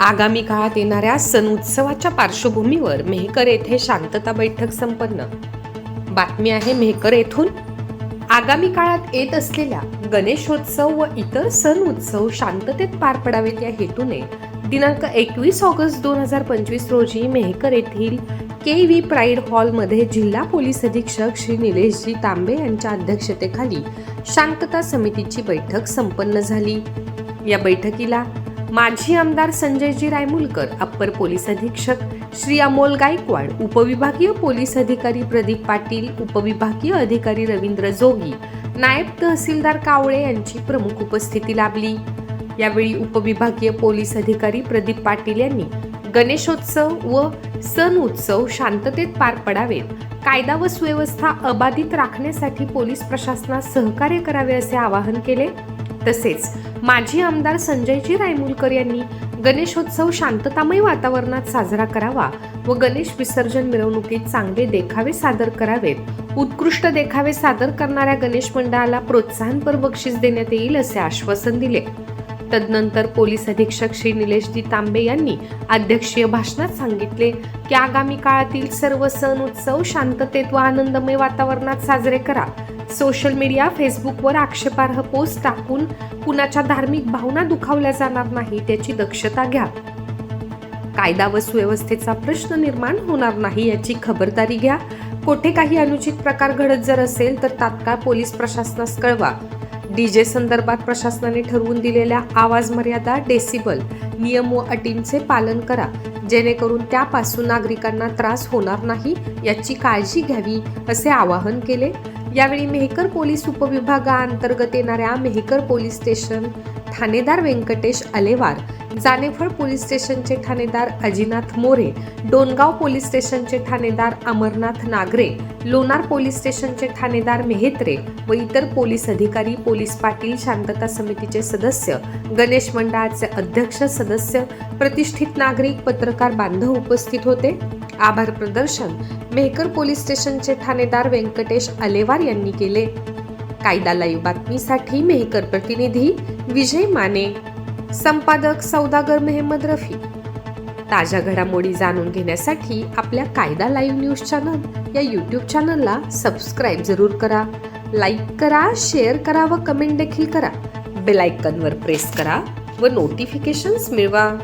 आगामी काळात येणाऱ्या सण उत्सवाच्या पार्श्वभूमीवर मेहकर येथे शांतता बैठक संपन्न. बातमी आहे मेहकर येथून. आगामी काळात येत असलेल्या गणेशोत्सव व इतर सण उत्सव शांततेत पार पडावेत या हेतूने दिनांक एकवीस ऑगस्ट दोन हजार पंचवीस रोजी मेहकर येथील के व्ही प्राईड हॉलमध्ये जिल्हा पोलीस अधीक्षक श्री निलेशजी तांबे यांच्या अध्यक्षतेखाली शांतता समितीची बैठक संपन्न झाली. या बैठकीला माजी आमदार संजयजी रायमुलकर अप्पर पोलीस अधीक्षक श्री अमोल गायकवाड उपविभागीय पोलीस अधिकारी प्रदीप पाटील उपविभागीय अधिकारी रवींद्र जोगी नायब तहसीलदार कावळे यांची प्रमुख उपस्थिती लाभली. यावेळी उपविभागीय पोलीस अधिकारी प्रदीप पाटील यांनी गणेशोत्सव व सण उत्सव शांततेत पार पडावेत कायदा व सुव्यवस्था अबाधित राखण्यासाठी पोलीस प्रशासनास सहकार्य करावे असे आवाहन केले. तसेच माजी आमदार संजयजी रायमुलकर यांनी गणेशोत्सव शांततामय वातावरणात साजरा करावा व गणेश विसर्जन मिरवणुकीत चांगले देखावे सादर करावेत. उत्कृष्ट देखावे सादर करणाऱ्या गणेश मंडळाला प्रोत्साहनपर बक्षीस देण्यात येईल असे आश्वासन दिले. तदनंतर पोलीस अधीक्षक श्री निलेशजी तांबे यांनी अध्यक्षीय भाषणात सांगितले की आगामी काळातील सर्व सण उत्सव शांततेत व आनंदमय वातावरणात साजरे करा. सोशल मीडिया फेसबुकवर आक्षेपार्ह पोस्ट टाकून कुणाच्या धार्मिक भावना दुखावल्या जाणार नाही त्याची दक्षता घ्या. कायदा व सुव्यवस्थेचा प्रश्न निर्माण होणार नाही याची खबरदारी घ्या. कोठे काही अनुचित प्रकार घडत जर असेल तर तात्काळ पोलीस प्रशासनास कळवा. डीजे संदर्भात प्रशासनाने ठरवून दिलेल्या आवाज मर्यादा डेसिबल नियम व अटींचे पालन करा. जेणेकरून त्यापासून नागरिकांना त्रास होणार नाही याची काळजी घ्यावी असे आवाहन केले. यावेळी मेहकर पोलीस उपविभागाअंतर्गत येणाऱ्या मेहकर पोलीस स्टेशन ठाणेदार व्यंकटेश अलेवार जानेफळ पोलीस स्टेशनचे ठाणेदार अजिनाथ मोरे डोनगाव पोलीस स्टेशनचे ठाणेदार अमरनाथ नागरे लोणार पोलीस स्टेशनचे ठाणेदार मेहेत्रे व इतर पोलीस अधिकारी पोलीस पाटील शांतता समितीचे सदस्य गणेश मंडळाचे अध्यक्ष सदस्य प्रतिष्ठित नागरिक पत्रकार बांधव उपस्थित होते. आभार प्रदर्शन मेहकर पोलीस स्टेशनचे ठाणेदार व्यंकटेश अलेवार यांनी केले. कायदा लाईव्ह बातमीसाठी मेहकर प्रतिनिधी विजय माने. संपादक सौदागर मेहमद रफी. ताज्या घडामोडी जाणून घेण्यासाठी आपल्या कायदा लाईव्ह न्यूज चॅनल या यूट्यूब चॅनलला सबस्क्राईब जरूर करा. लाईक करा शेअर करा व कमेंट देखील करा. बेलायकनवर प्रेस करा व नोटिफिकेशन्स मिळवा.